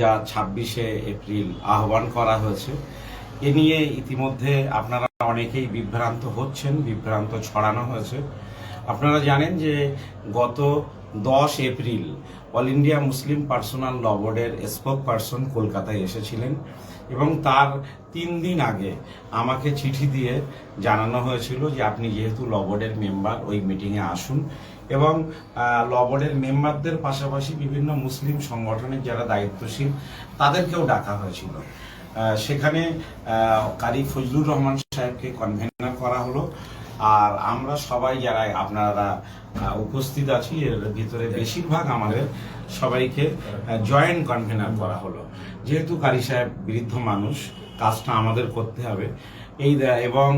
যা ছাব্বিশে এপ্রিল আহ্বান করা হয়েছে। এ নিয়ে ইতিমধ্যে আপনারা অনেকেই বিভ্রান্ত হচ্ছেন, বিভ্রান্ত ছড়ানো হয়েছে। আপনারা জানেন যে গত দশ April all India Muslim personal law বোর্ডের স্পোক পার্সন কলকাতায় এসেছিলেন এবং তার তিন দিন আগে আমাকে চিঠি দিয়ে জানানো হয়েছিল যে আপনি যেহেতু ল বোর্ডের মেম্বার, ওই মিটিংয়ে আসুন। এবং আহ, ল বোর্ডের মেম্বারদের পাশাপাশি বিভিন্ন মুসলিম সংগঠনের যারা দায়িত্বশীল তাদেরকেও ডাকা হয়েছিল। সেখানে কারি ফজলুর রহমান সাহেবকে কনভেনার করা হলো। আর আমরা সবাই যারা আপনারা উপস্থিত আছি এর ভিতরে বেশিরভাগ আমাদের সবাইকে জয়েন্ট কনভেনার করা হলো। যেহেতু কারি সাহেব বৃদ্ধ মানুষ কাজটা আমাদের করতে হবে। এই এবং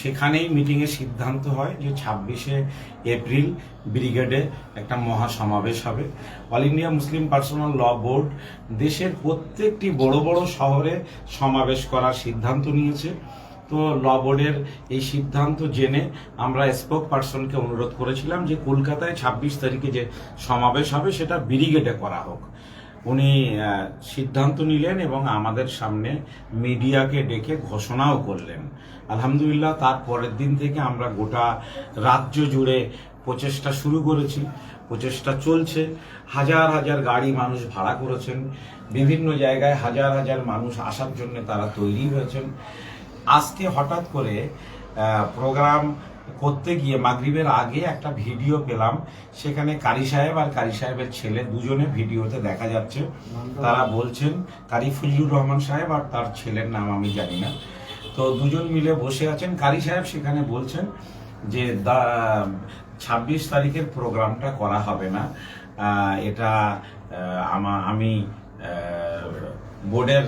সেখানেই মিটিংয়ে সিদ্ধান্ত হয় যে ছাব্বিশে এপ্রিল ব্রিগেডে একটা মহা সমাবেশ হবে। All India Muslim personal law board দেশের প্রত্যেকটি বড় বড় শহরে সমাবেশ করার সিদ্ধান্ত নিয়েছে। তো ল বোর্ডের এই সিদ্ধান্ত জেনে আমরা স্পোক পার্সনকে অনুরোধ করেছিলাম যে কলকাতায় ছাব্বিশ তারিখে যে সমাবেশ হবে সেটা ব্রিগেডে করা হোক। উনি সিদ্ধান্ত নিলেন এবং আমাদের সামনে মিডিয়াকে ডেকে ঘোষণাও করলেন। আলহামদুলিল্লাহ, তার পরের দিন থেকে আমরা গোটা রাজ্য জুড়ে প্রচেষ্টা শুরু করেছি, প্রচেষ্টা চলছে। হাজার হাজার গাড়ি মানুষ ভাড়া করেছেন, বিভিন্ন জায়গায় হাজার হাজার মানুষ আসার জন্য তারা তৈরি হয়েছেন। আজকে হঠাৎ করে প্রোগ্রাম করতে গিয়ে মাগরিবের আগে একটা ভিডিও পেলাম। সেখানে কারি সাহেব আর কারি সাহেবের ছেলে দুজনে ভিডিওতে দেখা যাচ্ছে। তারা বলছেন কারি ফজলুর রহমান সাহেব আর তার ছেলের নাম আমি জানি না। তো দুজন মিলে বসে আছেন। কারি সাহেব সেখানে বলছেন যে ছাব্বিশ তারিখের প্রোগ্রামটা করা হবে না। এটা আমা আমি বোর্ডের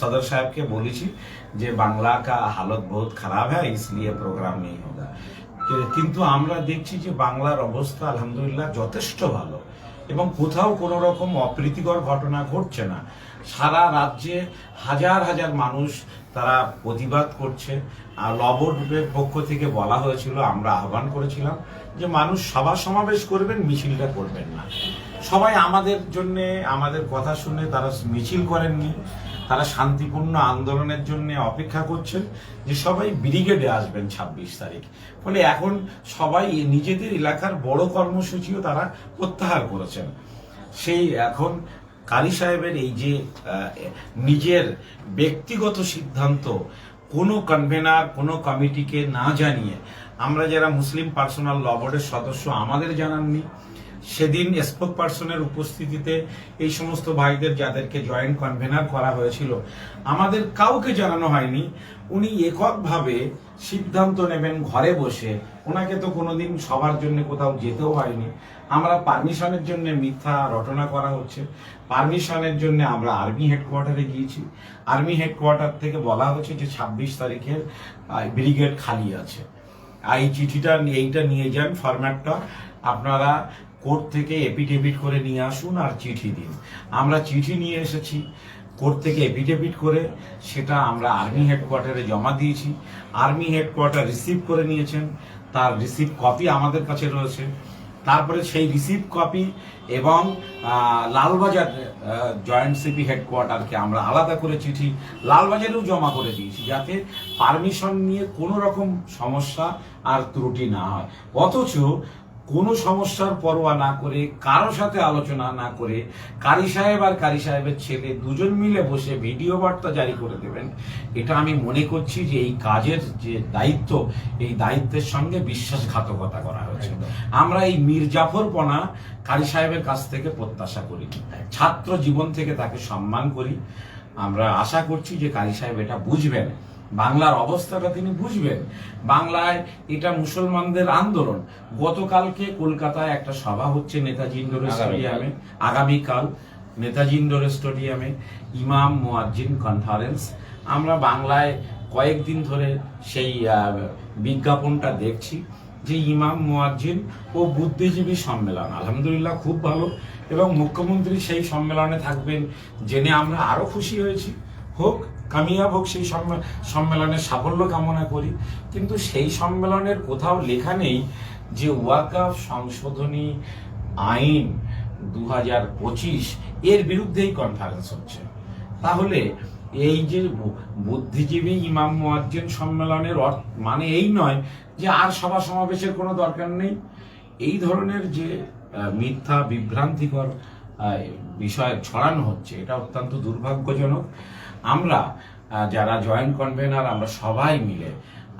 সদর সাহেবকে বলেছি। যে বাংলা কা হালত বহুত খারাপ হ্যাঁ इसलिए প্রোগ্রাম নেই হোগা কি- কিন্তু আমরা দেখছি যে বাংলার অবস্থা আলহামদুলিল্লাহ যথেষ্ট ভালো এবং কোথাও কোনো রকম অপ্রীতিকর ঘটনা ঘটছে না সারা রাজ্যে হাজার হাজার মানুষ তারা প্রতিবাদ করছে আর লবডের পক্ষ থেকে বলা হয়েছিল আমরা আহ্বান করেছিলাম যে মানুষ সভা সমাবেশ করবেন মিছিলটা করবেন না সবাই আমাদের জন্য, আমাদের কথা শুনে তারা মিছিল করেননি। তারা শান্তিপূর্ণ আন্দোলনের জন্য অপেক্ষা করছেন যে সবাই ব্রিগেডে আসবেন ছাব্বিশ তারিখ। ফলে এখন সবাই নিজেদের এলাকার বড় কর্মসূচিও তারা প্রত্যাহার করেছেন। সেই এখন কারি সাহেবের এই যে নিজের ব্যক্তিগত সিদ্ধান্ত, কোনো কনভেনার কোনো কমিটিকে না জানিয়ে আমরা যারা মুসলিম পার্সোনাল ল বোর্ডের সদস্য, আমাদের জানাননি। সেদিন স্পোক পার্সনের উপস্থিতিতে এই সমস্ত ভাইদের যাদেরকে জয়েন্ট কনভেনার করা হয়েছিল, আমাদের কাউকে জানানো হয়নি। উনি এককভাবে সিদ্ধান্ত নেবেন ঘরে বসে। ওনাকে তো কোনোদিন সবার জন্য কোথাও যেতেও হয়নি। আমরা পারমিশনের জন্য মিথ্যা রটনা করা হচ্ছে। পারমিশনের জন্য আমরা আর্মি হেডকোয়ার্টারে গিয়েছি। আর্মি হেডকোয়ার্টার থেকে বলা হচ্ছে যে ছাব্বিশ তারিখের ব্রিগেড খালি আছে। এই চিঠিটা, এইটা নিয়ে যান ফরম্যাটটা আপনারা কোর্ট থেকে এপিডেভিট করে নিয়ে আসুন আর চিঠি দিন। আমরা চিঠি নিয়ে এসেছি। কোর্ট থেকে এপিডেভিট করে সেটা আমরা আর্মি হেডকোয়ার্টারে জমা দিয়েছি। আর্মি হেডকোয়ার্টার রিসিভ করে নিয়েছেন। তার রিসিভ কপি আমাদের কাছে রয়েছে। তারপরে সেই রিসিভ কপি এবং লালবাজার জয়েন্ট সিপি হেডকোয়ার্টারকে আমরা আলাদা করে চিঠি লালবাজারেও জমা করে দিয়েছি যাতে পারমিশন নিয়ে কোনো রকম সমস্যা আর ত্রুটি না হয়। অথচ কোনো সমস্যার পরোয়া না করে কারও সাথে আলোচনা না করে কারি সাহেব আর কারি সাহেবের ছেলে দুজন মিলে বসে ভিডিও বার্তা জারি করে দেবেন। এটা আমি মনে করছি যে এই কাজের যে দায়িত্ব এই দায়িত্বের সঙ্গে বিশ্বাসঘাতকতা করা হয়েছে। আমরা এই মীর জাফরপনা কারি সাহেবের কাছ থেকে প্রত্যাশা করি। ছাত্র জীবন থেকে তাকে সম্মান করি। আমরা আশা করছি যে কারি সাহেব এটা বুঝবেন। বাংলার অবস্থাটা তিনি বুঝবেন। বাংলায় এটা মুসলমানদের আন্দোলন। গতকালকে কলকাতায় একটা সভা হচ্ছে নেতাজি ইন্ডোর স্টেডিয়ামে। আগামীকাল নেতাজি ইন্ডোর স্টেডিয়ামে ইমাম মুয়াজ্জিন কনফারেন্স আমরা বাংলায় কয়েকদিন ধরে সেই বিজ্ঞাপনটা দেখছি যে ইমাম মুয়াজ্জিন ও বুদ্ধিজীবী সম্মেলন। আলহামদুলিল্লাহ খুব ভালো এবং মুখ্যমন্ত্রী সেই সম্মেলনে থাকবেন জেনে আমরা আরও খুশি হয়েছি। হোক কামিয়াব হোক, সেই সম্মে- সম্মেলনের সাফল্য কামনা করি। কিন্তু সেই সম্মেলনের কোথাও লেখা নেই যে ওয়াকাফ সংশোধনী আইন দু হাজার পঁচিশ এর বিরুদ্ধেই কনফারেন্স হচ্ছে। তাহলে এই যে বুদ্ধিজীবী ইমাম মুয়াজ্জিন সম্মেলনের অর্থ মানে এই নয় যে আর সভা সমাবেশের কোনো দরকার নেই। এই ধরনের যে মিথ্যা বিভ্রান্তিকর বিষয় ছড়ানো হচ্ছে, এটা অত্যন্ত দুর্ভাগ্যজনক। আমরা যারা জয়েন্ট কনভেনার আমরা সবাই মিলে,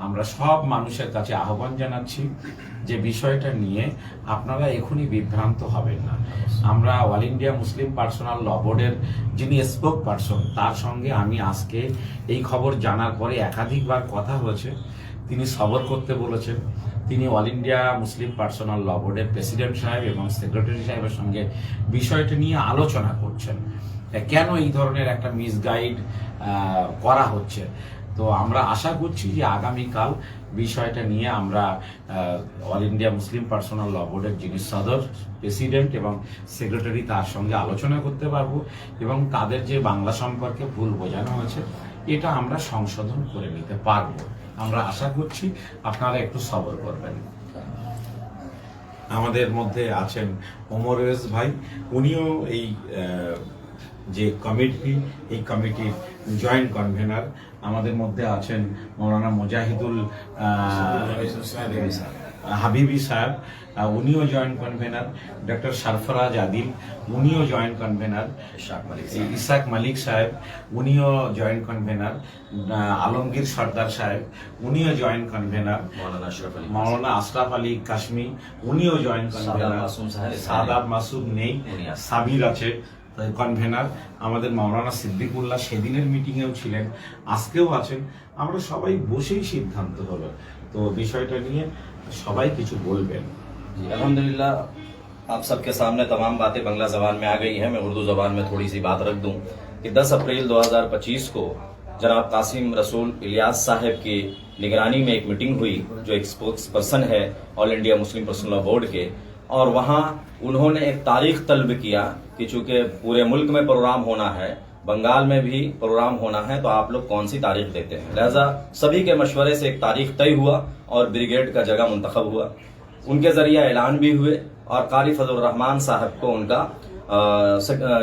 আমরা সব মানুষের কাছে আহ্বান জানাচ্ছি যে বিষয়টা নিয়ে আপনারা এখনই বিভ্রান্ত হবেন না। আমরা all India Muslim personal law বোর্ডের যিনি স্পোক পার্সন তার সঙ্গে আমি আজকে এই খবর জানার পরে একাধিকবার কথা হয়েছে। তিনি সবর করতে বলেছেন। তিনি all India Muslim personal law বোর্ডের প্রেসিডেন্ট সাহেব এবং সেক্রেটারি সাহেবের সঙ্গে বিষয়টা নিয়ে আলোচনা করছেন। কেন এই ধরনের একটা মিসগাইড করা হচ্ছে? তো আমরা আশা করছি যে আগামীকাল বিষয়টা নিয়ে আমরা all India Muslim personal law বোর্ডের যিনি সদর প্রেসিডেন্ট এবং সেক্রেটারি তার সঙ্গে আলোচনা করতে পারব এবং তাদের যে বাংলা সম্পর্কে ভুল বোঝানো হয়েছে, এটা আমরা সংশোধন করে নিতে পারব। আমরা আশা করছি আপনারা একটু সবর করবেন। আমাদের মধ্যে আছেন ওমর ওয়েস ভাই। উনিও এই যে কমিটি এই কমিটির জয়েন্ট কনভেনার আমাদের মধ্যে আছেন মৌলানা মুজাহিদুল হাবিবি সাহেব উনিও joint convener doctor Sarfaraz Adil উনিও জয়েন্ট কনভেনার ইসাক মালিক সাহেব উনিও জয়েন্ট কনভেনার আলমগীর সর্দার সাহেব উনিও জয়েন্ট কনভেনার মৌলানা আশরাফ আলী। কাশ্মী উনিও জয়েন্ট কনভেনার সাদাব মাসুদ নেই। সাবির আছে। কনভেনার আমাদের মাওলানা সিদ্দিকুল্লাহ সেদিনের মিটিংয়েও ছিলেন আজকেও আছেন আমরা সবাই বসেই সিদ্ধান্ত হলো তো বিষয়টা নিয়ে সবাই কিছু বলবেন जी अल्हम्दुलिल्लाह आप सबके सामने तमाम बातें बांग्ला जबान में आ गई हैं मैं उर्दू जबान में थोड़ी सी बात रख दूं कि 10 अप्रैल 2025 को जनाब कासिम रसूल इलियास साहब की निगरानी में एक मीटिंग हुई जो एक स्पोक्स पर्सन है all India Muslim personal law board के और वहाँ उन्होंने एक तारीख तलब किया कि चूँकि पूरे मुल्क में प्रोग्राम होना है बंगाल में भी प्रोग्राम होना है तो आप लोग कौन सी तारीख देते हैं? लिहाजा सभी के मशवरे से एक तारीख तय हुआ और ब्रिगेड का जगह मुंतखब हुआ। उनके ज़रिए ऐलान भी हुए और कारी फजल रहमान साहब को उनका अ,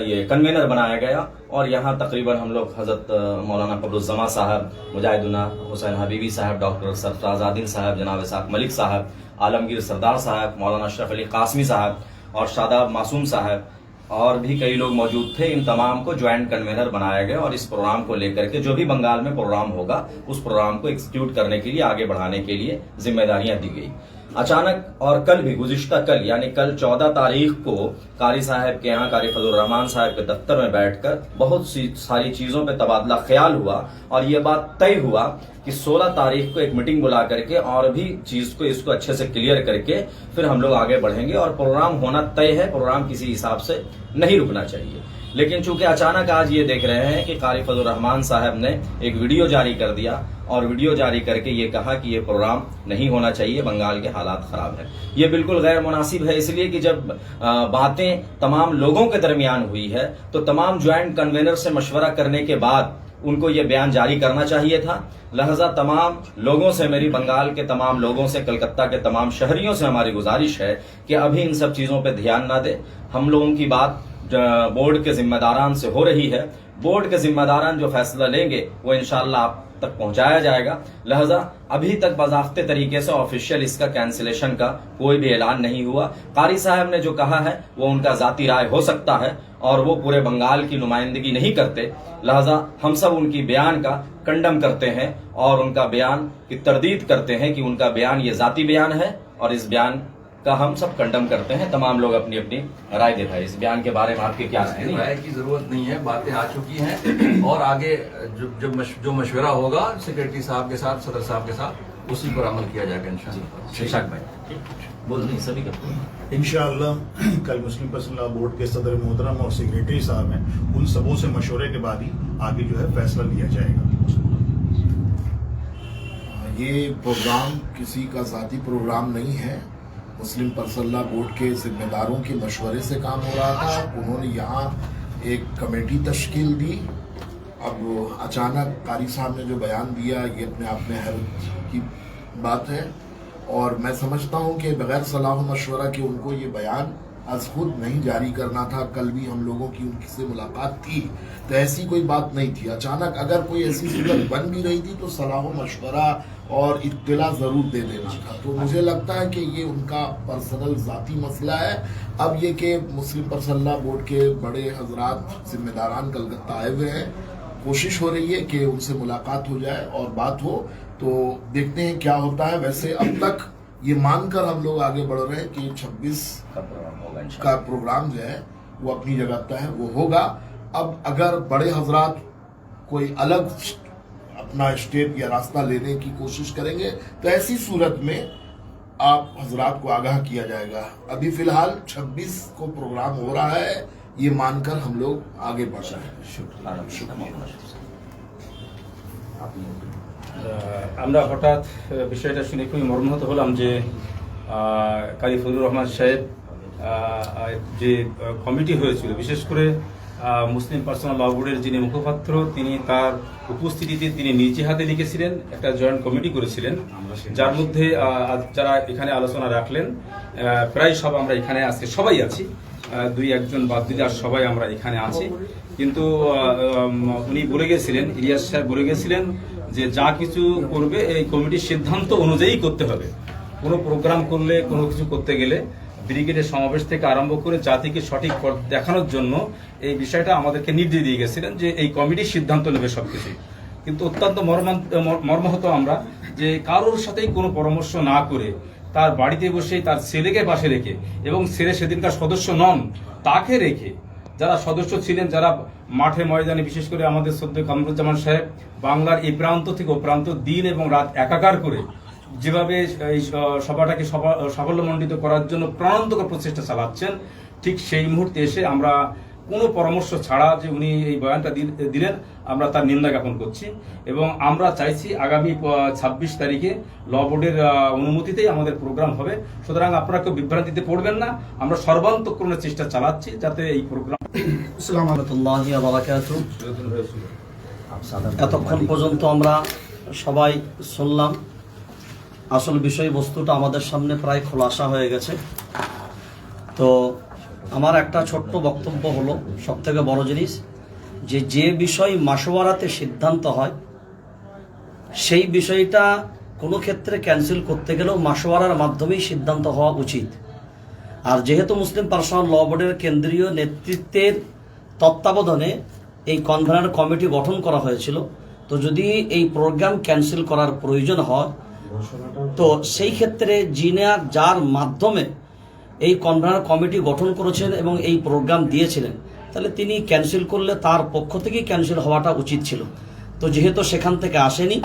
ये कन्वेनर बनाया गया और यहाँ तकरीबन हम लोग हज़रत मौलाना कबरुज्जमा साहब मुजाहिदुना हुसैन हबीबी साहब डॉक्टर सरफराज आदिल साहब जनाब इसाक मलिक साहब आलमगीर सरदार साहब, मौलाना अशरफ अली कासमी साहब और शादाब मासूम साहब और भी कई लोग मौजूद थे। इन तमाम को ज्वाइंट कन्वेनर बनाया गया और इस प्रोग्राम को लेकर के जो भी बंगाल में प्रोग्राम होगा, उस प्रोग्राम को एग्जीक्यूट करने के लिए, आगे बढ़ाने के लिए जिम्मेदारियाँ दी गई। अचानक और कल भी, गुजिश्ता कल, यानी कल 14 तारीख को कारी साहब के यहाँ, कारी फजल रहमान साहब के दफ्तर में बैठकर बहुत सी, सारी चीज़ों पे तबादला ख्याल हुआ और ये बात तय हुआ कि 16 तारीख को एक मीटिंग बुला करके और भी चीज़ को, इसको अच्छे से क्लियर करके फिर हम लोग आगे बढ़ेंगे और प्रोग्राम होना तय है, प्रोग्राम किसी हिसाब से नहीं रुकना चाहिए। लेकिन चूँकि अचानक आज ये देख रहे हैं कि कारी फजल रहमान साहब ने एक वीडियो जारी कर दिया और वीडियो जारी करके ये कहा कि ये प्रोग्राम नहीं होना चाहिए, बंगाल के हालात खराब है। ये बिल्कुल गैर मुनासिब है, इसलिए कि जब बातें तमाम लोगों के दरमियान हुई है तो तमाम ज्वाइंट कन्वेनर से मशवरा करने के बाद उनको ये बयान जारी करना चाहिए था। लहजा तमाम लोगों से, मेरी बंगाल के तमाम लोगों से, कलकत्ता के तमाम शहरियों से हमारी गुजारिश है कि अभी इन सब चीज़ों पर ध्यान ना दे। हम लोगों की बात बोर्ड के जिम्मेदारान से हो रही है। बोर्ड के जिम्मेदारान जो फैसला लेंगे, वो इनशाला आप तक पहुँचाया जाएगा। लिहाजा, अभी तक बाजाफ्ते तरीके से ऑफिशियल इसका कैंसिलेशन का कोई भी ऐलान नहीं हुआ। कारी साहब ने जो कहा है, वो उनका जाती राय हो सकता है और वो पूरे बंगाल की नुमाइंदगी नहीं करते। लिहाजा, हम सब उनकी बयान का कंडम करते हैं और उनका बयान की तरदीद करते हैं कि उनका बयान ये जाती बयान है और इस बयान का हम सब कंडम करते हैं तमाम लोग अपनी अपनी राय दे भाई इस बयान के बारे में आपके क्या राय राय की ज़रूरत नहीं है बातें आ चुकी हैं। और आगे जो जो, मश, जो मशवरा होगा सेक्रेटरी साहब के साथ सदर साहब के साथ उसी पर अमल किया जाएगा इंशाल्लाह। शिशाक भाई। बोल नहीं सभी का इंशाअल्लाह कल मुस्लिम पर्सनल लॉ बोर्ड के सदर मोहतरम और सेक्रेटरी साहब हैं। उन सबों से मशवरे के बाद ही आगे जो है फैसला लिया जाएगा। ये प्रोग्राम किसी का ज़ाती प्रोग्राम नहीं है। मुस्लिम परसल्ला बोर्ड के जिम्मेदारों के मशवरे से काम हो रहा था। उन्होंने यहाँ एक कमेटी तश्कील दी। अब अचानक कारी साहब ने जो बयान दिया, ये अपने आप में हैरत की बात है। और मैं समझता हूँ कि बगैर सलाह मशवरा के उनको ये बयान आज खुद नहीं जारी करना था। कल भी हम लोगों की उनकी से मुलाकात थी तो ऐसी कोई बात नहीं थी। अचानक अगर कोई ऐसी सूरत बन भी रही थी तो सलाह, मशवरा और इतला ज़रूर दे देना था। तो मुझे लगता है कि ये उनका पर्सनल जाती मसला है। अब ये कि मुस्लिम परसल्ला बोर्ड के बड़े हजरात, जिम्मेदारान कलकत्ता आए हुए हैं। कोशिश हो रही है कि उनसे मुलाकात हो जाए और बात हो। तो देखते हैं क्या होता है। वैसे अब तक ये मानकर हम लोग आगे बढ़ रहे हैं कि 26 का प्रोग्राम होगा का प्रोग्राम जो है वो अपनी जगह तय है वो होगा। अब अगर बड़े हजरात कोई अलग अपना स्टेप या रास्ता लेने की कोशिश करेंगे तो ऐसी सूरत में आप हजरात को आगाह किया जाएगा। अभी फ़िलहाल 26 को प्रोग्राम हो रहा है ये मानकर हम लोग आगे बढ़ रहे हैं। शुक्रिया। আহ, আমরা হঠাৎ বিষয়টা শুনে খুবই মর্মাহত হলাম যে কাজী ফজলুর রহমান সাহেব যে কমিটি হয়েছিল, বিশেষ করে মুসলিম পার্সোনাল ল বোর্ডের যিনি মুখপাত্র, তিনি তার উপস্থিতিতে তিনি নিজে হাতে লিখেছিলেন, একটা জয়েন্ট কমিটি করেছিলেন, যার মধ্যে যারা এখানে আলোচনা রাখলেন প্রায় সব আমরা এখানে আজকে সবাই আছি দুই একজন বাদ দিলে আর সবাই আমরা এখানে আছি। কিন্তু উনি বলে গেছিলেন, ইলিয়াস সাহেব বলে গেছিলেন যে যা কিছু করবে, এই কমিটির সিদ্ধান্ত অনুযায়ী করতে হবে। কোনো প্রোগ্রাম করলে, কোনো কিছু করতে গেলে ব্রিগেডের সমাবেশ থেকে আরম্ভ করে জাতিকে সঠিক পথ দেখানোর জন্য এই বিষয়টা আমাদেরকে নির্দেশ দিয়ে গেছিলেন যে এই কমিটির সিদ্ধান্ত নেবে সব সবকিছু। কিন্তু অত্যন্ত মর্মাহত আমরা যে কারোর সাথেই কোনো পরামর্শ না করে তার বাড়িতে বসে, তার ছেলেকে পাশে রেখে এবং ছেলে সেদিনকার সদস্য নন, তাকে রেখে যারা সদস্য ছিলেন, যারা মাঠে ময়দানে, বিশেষ করে আমাদের সদ্য কামরুজ্জামান সাহেব, বাংলার এই প্রান্ত থেকে ও প্রান্ত দিন এবং রাত একাকার করে যেভাবে এই সভাটাকে সফা- সাফল্যমণ্ডিত করার জন্য প্রাণান্তকর প্রচেষ্টা চালাচ্ছেন, ঠিক সেই মুহূর্তে এসে আমরা কোনো পরামর্শ ছাড়া যে উনি এই বয়ানটা দিল- দিলেন, আমরা তার নিন্দা জ্ঞাপন করছি এবং আমরা চাইছি আগামী ছাব্বিশ তারিখে ল বোর্ডের অনুমতিতেই আমাদের প্রোগ্রাম হবে। সুতরাং আপনারা কেউ বিভ্রান্তিতে পড়বেন না, আমরা সর্বান্তকরণের চেষ্টা চালাচ্ছি যাতে এই প্রোগ্রাম এতক্ষণ পর্যন্ত আমরা সবাই শুনলাম। আসল বিষয়বস্তুটা আমাদের সামনে প্রায় খোলাসা হয়ে গেছে। তো আমার একটা ছোট্ট বক্তব্য হলো সব থেকে বড় জিনিস যে যে বিষয় মাসোয়ারাতে সিদ্ধান্ত হয়, সেই বিষয়টা কোনো ক্ষেত্রে ক্যান্সেল করতে গেলেও মাসোয়ারার মাধ্যমেই সিদ্ধান্ত হওয়া উচিত। আর যেহেতু মুসলিম পার্সোনাল ল বোর্ডের কেন্দ্রীয় নেতৃত্বের তত্ত্বাবধানে এই কনভেনার কমিটি গঠন করা হয়েছিল, তো যদি এই প্রোগ্রাম ক্যান্সেল করার প্রয়োজন হয়, তো সেই ক্ষেত্রে জিনা যার মাধ্যমে এই কনভেনার কমিটি গঠন করেছেন এবং এই প্রোগ্রাম দিয়েছিলেন, তাহলে তিনি ক্যান্সেল করলে তার পক্ষ থেকেই ক্যান্সেল হওয়াটা উচিত ছিল। তো যেহেতু সেখান থেকে আসেনি,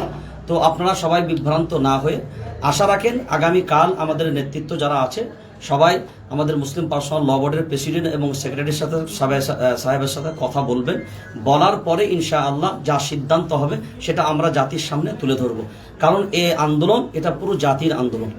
তো আপনারা সবাই বিভ্রান্ত না হয়ে আশা রাখেন আগামীকাল আমাদের নেতৃত্ব যারা আছে সবাই আমাদের মুসলিম পার্সোনাল ল বোর্ডের প্রেসিডেন্ট এবং সেক্রেটারির সাথে সাহেবের সাথে কথা বলবেন। বলার পরে ইনশা আল্লাহ যা সিদ্ধান্ত হবে সেটা আমরা জাতির সামনে তুলে ধরব। কারণ এ আন্দোলন, এটা পুরো জাতির আন্দোলন।